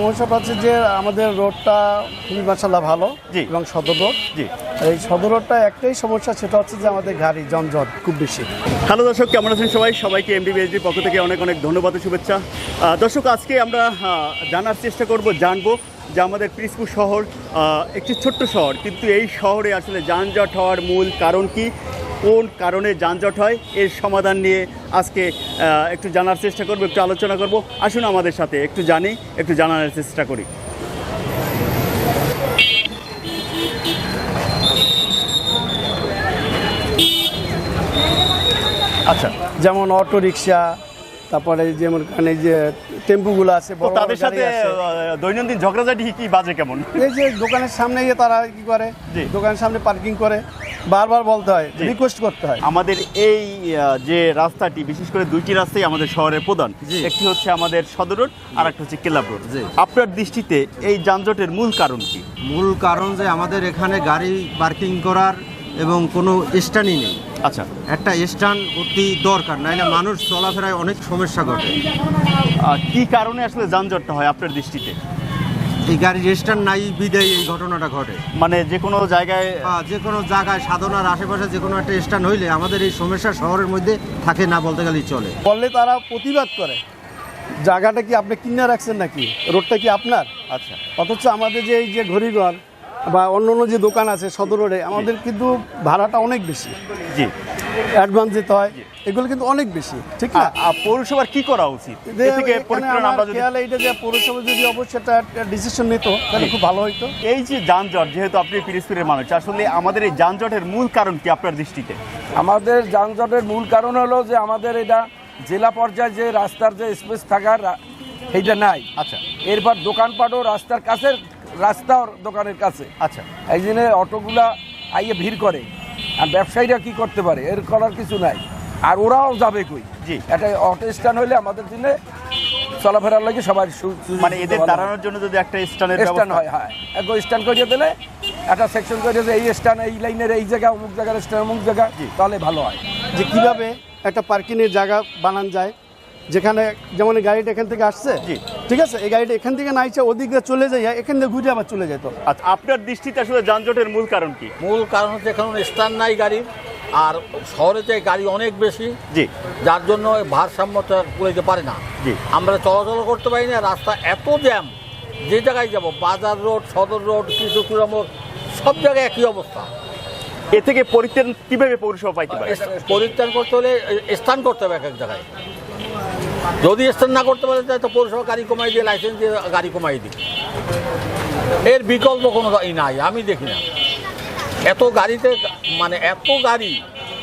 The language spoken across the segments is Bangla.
সমস্যাটা হচ্ছে যে আমাদের রোডটা খুবই মাসাল্লাহ ভালো জি। এবং সদর রোড। জি। এই সদর রোডটা একটাই সমস্যা সেটা হচ্ছে যে আমাদের গাড়ি যানজট খুব বেশি। হ্যালো দর্শক কেমন আছেন সবাই? সবাইকে এমবিবিএসডির পক্ষ থেকে অনেক অনেক ধন্যবাদ শুভেচ্ছা। দর্শক আজকে আমরা জানার চেষ্টা করব জানব যে আমাদের পিরিজপুর শহর একটি ছোট্ট শহর। কিন্তু এই শহরে আসলে যানজট হওয়ার মূল কারণ কি? কোন কারণে যানজট হয় এর সমাধান নিয়ে আজকে একটু জানার চেষ্টা করব একটু আলোচনা করব। আসুন আমাদের সাথে একটু জানি একটু জানার চেষ্টা করি। আচ্ছা যেমন অটো রিক্সা তারপরে যেমন এখানে যে টেম্পুগুলো আছে তাদের সাথে দৈনন্দিন ঝগড়াঝাটি কি বাজে কেমন? এই যে দোকানের সামনে গিয়ে তারা কি করে। দোকানের সামনে পার্কিং করে। বারবার বলতে হয় রিকোয়েস্ট করতে হয়। আমাদের এই যে রাস্তাটি বিশেষ করে দুইটি রাস্তাই আমাদের শহরের প্রধান। একটি হচ্ছে আমাদের সদর রোড আর একটা হচ্ছে কেলাব রোড। আপনার দৃষ্টিতে এই যানজটের মূল কারণ কি? মূল কারণ যে আমাদের এখানে গাড়ি পার্কিং করার এবং কোনো স্ট্যান্ডই নেই। আচ্ছা। একটা স্ট্যান্ড অতি দরকার নাইলে মানুষ চলাফেরায় অনেক সমস্যা ঘটে। কি কারণে আসলে যানজটটা হয় আপনার দৃষ্টিতে? এই গাড়ির স্ট্যান্ড নাই বিদায় এই ঘটনাটা ঘটে। মানে যে কোনো জায়গায় বা যে কোনো জায়গায় সাধনার আশেপাশে যে কোনো একটা স্ট্যান্ড হইলে আমাদের এই সমস্যা শহরের মধ্যে থাকে না বলতে গেলেই চলে। বললে তারা প্রতিবাদ করে। জায়গাটা কি আপনি কিনে রাখছেন নাকি? রোডটা কি আপনার? আচ্ছা। অথচ আমাদের যে এই যে ঘড়িঘর বা অন্য অন্য যে দোকান আছে সদর রোডে আমাদের কিন্তু ভাড়াটা অনেক বেশি। জি। অ্যাডভান্স দিতে হয়। এগুলো কিন্তু অনেক বেশি ঠিক না? পৌরসভার কি করা উচিত? যে এ থেকে এখানে পরিত্রাণ আমার আমরা যদি খেয়াল এইটা যে পৌরসভা যদি অবশ্যই একটা ডিসিশন নিত তাহলে খুব ভালো হতো এই যে যানজট যেহেতু আপনি পিরিসপুরের মানুষ আসলে আমাদের এই যানজটের মূল কারণ কি আপনার দৃষ্টিতে? আমাদের যানজটের মূল কারণ হলো যে আমাদের এটা জেলা পর্যায়ে যে রাস্তার যে স্পেস থাকার সেইটা নাই। আচ্ছা। এরপর দোকানপাটও রাস্তার কাছে রাস্তাও দোকানের কাছে। আচ্ছা। এই জন্য অটোগুলা আইয়ে ভিড় করে। আর ব্যবসায়ীরা কি করতে পারে? এর করার কিছু নাই। আর ওরাও যাবে কই? জি। একটা অটো স্ট্যান্ড হইলে আমাদের জন্য চলাফেরার লাগে সবার সু- মানে এদের দাঁড়ানোর জন্য যদি একটা স্ট্যান্ডের স্ট্যান্ড ব্যবস্থা হয় হ্যাঁ। এক স্ট্যান্ড করিয়ে দিলে একটা সেকশন করে যে এই স্ট্যান্ড এই লাইনের এই জায়গা অমুক জায়গার স্ট্যান্ড অমুক জায়গা তাহলে ভালো হয়। যে কীভাবে একটা পার্কিংয়ের জায়গা বানান যায় যেখানে যেমন এই গাড়িটা এখান থেকে আসছে জি। ঠিক আছে? এই গাড়িটা এখান থেকে নাইছে ওদিকে চলে যায় এখান থেকে ঘুরে আবার চলে যেত। আচ্ছা আপনার দৃষ্টিতে আসলে যানজটের মূল কারণ কি? মূল কারণ হচ্ছে এখন স্ট্যান্ড নাই গাড়ির আর শহরেতে গাড়ি অনেক বেশি জি। যার জন্য ভারসাম্যটা কুলাইতে পারে না। জি। আমরা চলাচল করতে পারি না রাস্তা এত জ্যাম যে জায়গায় যাব বাজার রোড সদর রোড কৃষকুড়া মোড় সব জায়গায় একই অবস্থা। এ থেকে পরিত্রাণ কীভাবে পরিষেবা পাইতে পারে? পরিত্রাণ করতে হলে স্থান করতে হবে এক এক জায়গায়। যদি স্থান না করতে পারে তাহলে তো পৌরসভা গাড়ি কমাই দিয়ে লাইসেন্স দিয়ে গাড়ি কমাই দিই এর বিকল্প কোনো ই নাই আমি দেখি না। এত গাড়িতে মানে এত গাড়ি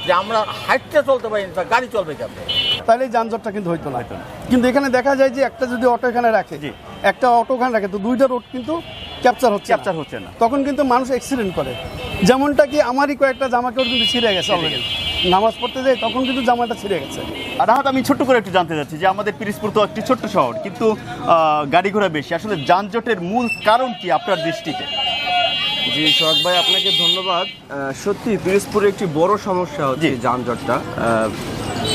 যে আমরা হাঁটতে চলতে পারি না গাড়ি চলবে কেমন? তাহলে যানজটটা কিন্তু হইতো না। কিন্তু এখানে দেখা যায় যে একটা যদি অটো এখানে রাখে জি। একটা অটো ওখানে রাখে তো দুইটা রোড কিন্তু ক্যাপচার হচ্ছে ক্যাপচার হচ্ছে না। তখন কিন্তু মানুষ অ্যাক্সিডেন্ট করে। যেমনটা কি আমারই কয়েকটা জামা কাপড় কিন্তু ছিঁড়ে গেছে অলরেডি নামাজ পড়তে যাই তখন কিন্তু জামাটা ছিঁড়ে গেছে। রাহাত আমি ছোট্ট করে একটু জানতে চাচ্ছি যে আমাদের পিরিসপুর তো একটি ছোট্ট শহর কিন্তু গাড়ি ঘোড়া বেশি। আসলে যানজটের মূল কারণ কি আপনার দৃষ্টিতে? জি সোহাগ ভাই আপনাকে ধন্যবাদ। সত্যি পিরোজপুরে একটি বড় সমস্যা হচ্ছে যানজটটা।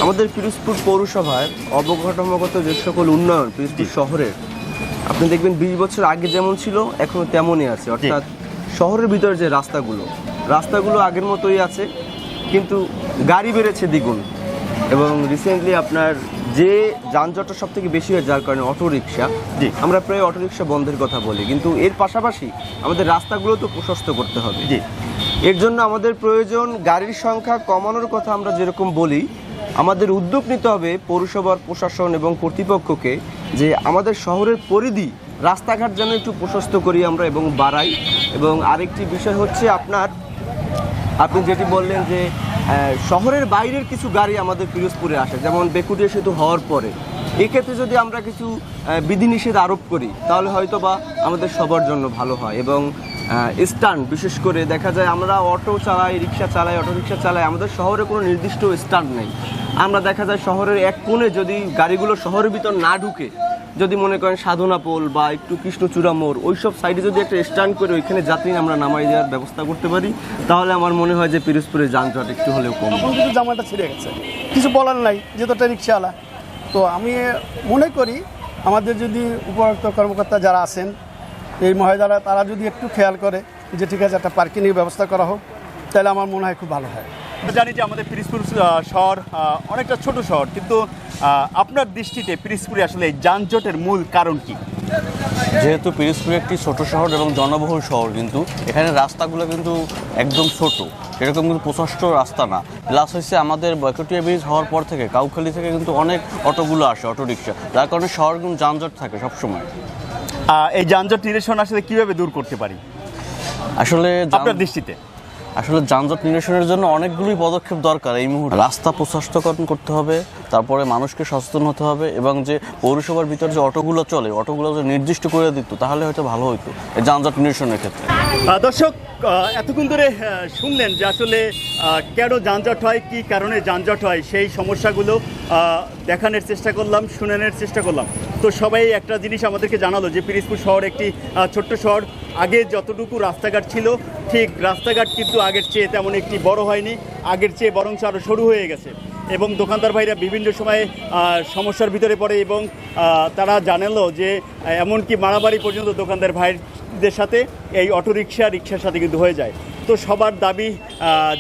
আমাদের পিরোজপুর পৌরসভায় অবকাঠামোগত যে সকল উন্নয়ন পিরোজপুর শহরের আপনি দেখবেন বিশ বছর আগে যেমন ছিল এখনও তেমনই আছে। অর্থাৎ শহরের ভিতরে যে রাস্তাগুলো রাস্তাগুলো আগের মতোই আছে কিন্তু গাড়ি বেড়েছে দ্বিগুণ। এবং রিসেন্টলি আপনার যে যানজটটা সব থেকে বেশি হয় যার কারণে অটো রিক্সা জি। আমরা প্রায় অটো রিক্সা বন্ধের কথা বলি। কিন্তু এর পাশাপাশি আমাদের রাস্তাগুলো তো প্রশস্ত করতে হবে। জি। এর জন্য আমাদের প্রয়োজন গাড়ির সংখ্যা কমানোর কথা আমরা যেরকম বলি আমাদের উদ্যোগ নিতে হবে পৌরসভার প্রশাসন এবং কর্তৃপক্ষকে যে আমাদের শহরের পরিধি রাস্তাঘাট যেন একটু প্রশস্ত করি আমরা এবং বাড়াই। এবং আরেকটি বিষয় হচ্ছে আপনার আপনি যেটি বললেন যে শহরের বাইরের কিছু গাড়ি আমাদের পিরোজপুরে আসে, যেমন বেকুটিয়া সেতু হওয়ার পরে। এক্ষেত্রে যদি আমরা কিছু বিধিনিষেধ আরোপ করি, তাহলে হয়তো বা আমাদের সবার জন্য ভালো হয় এবং স্ট্যান্ড বিশেষ করে দেখা যায় আমরা অটো চালাই, রিক্সা চালাই অটো রিক্সা চালাই, আমাদের শহরে কোনো নির্দিষ্ট স্ট্যান্ড নেই। আমরা দেখা যায় শহরের এক কোণে যদি গাড়িগুলো শহরের ভিতর না ঢুকে যদি মনে করেন সাধনা পোল বা একটু কৃষ্ণচূড়া মোড় ওইসব সাইডে যদি একটা স্ট্যান্ড করে ওইখানে যাত্রী আমরা নামাই দেওয়ার ব্যবস্থা করতে পারি, তাহলে আমার মনে হয় যে পিরোজপুরে যানজট একটু হলেও কম। কিন্তু জামাটা ছিঁড়ে গেছে। কিছু বলার নাই, যেহেতু একটা রিক্সাওয়ালা। তো আমি মনে করি আমাদের যদি উপরোক্ত কর্মকর্তা যারা আছেন, এই মহিলারা তারা যদি একটু খেয়াল করে যে ঠিক আছে, একটা পার্কিংয়ের ব্যবস্থা করা হোক, তাহলে আমার মনে হয় খুব ভালো হয়। জানি যে আমাদের পিরিসপুর শহর অনেকটা ছোট শহর কিন্তু আপনার দৃষ্টিতে পিরিসপুরে আসলে যানজটের মূল কারণ কি? যেহেতু পিরিজপুর একটি ছোট শহর এবং জনবহুল শহর কিন্তু এখানে রাস্তাগুলো কিন্তু একদম ছোট। এরকম কিন্তু প্রশস্ত রাস্তা না। প্লাস হচ্ছে আমাদের বয়কটিয়া ব্রিজ হওয়ার পর থেকে কাউখালি থেকে কিন্তু অনেক অটোগুলো আসে অটো রিক্সা যার কারণে শহর কিন্তু যানজট থাকে সবসময়। এই যানজট নিরসন আসলে কীভাবে দূর করতে পারি? আসলে আপনার দৃষ্টিতে। আসলে যানজট নিরসনের জন্য অনেকগুলোই পদক্ষেপ দরকার এই মুহূর্তে। রাস্তা প্রশস্তকরণ করতে হবে, তারপরে মানুষকে সচেতন হতে হবে এবং যে পৌরসভার ভিতর যে অটোগুলো চলে, অটোগুলো যদি নির্দিষ্ট করে দিত, তাহলে হয়তো ভালো হতো যানজট নিরসনের ক্ষেত্রে। দর্শক এতক্ষণ ধরে শুনলেন যে আসলে কেন যানজট হয়, কি কারণে যানজট হয়, সেই সমস্যাগুলো দেখানোর চেষ্টা করলাম, শুনানোর চেষ্টা করলাম। তো সবাই একটা জিনিস আমাদেরকে জানালো যে পিরিজপুর শহর একটি ছোট্ট শহর। আগে যতটুকু রাস্তাঘাট ছিল, ঠিক রাস্তাঘাট কিন্তু আগের চেয়ে তেমন একটি বড় হয়নি। আগের চেয়ে বরং আরও সরু হয়ে গেছে। এবং দোকানদার ভাইরা বিভিন্ন সময়ে সমস্যার ভিতরে পড়ে এবং তারা জানালো যে এমনকি মারামারি পর্যন্ত দোকানদার ভাইদের সাথে এই অটোরিকশা রিক্সার সাথে কিন্তু হয়ে যায়। তো সবার দাবি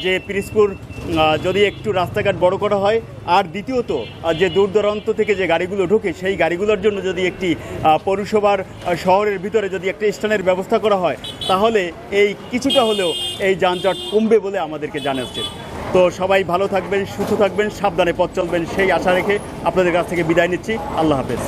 যে পিরিজপুর যদি একটু রাস্তাঘাট বড় করা হয়। আর দ্বিতীয়ত যে দূর দূরান্ত থেকে যে গাড়িগুলো ঢোকে, সেই গাড়িগুলোর জন্য যদি একটি পৌরসভার শহরের ভিতরে যদি একটা স্থানের ব্যবস্থা করা হয়, তাহলে এই কিছুটা হলেও এই যানজট কমবে বলে আমাদেরকে জানাচ্ছে। তো সবাই ভালো থাকবেন, সুস্থ থাকবেন, সাবধানে পথ চলবেন, সেই আশা রেখে আপনাদের কাছ থেকে বিদায় নিচ্ছি। আল্লাহ হাফেজ।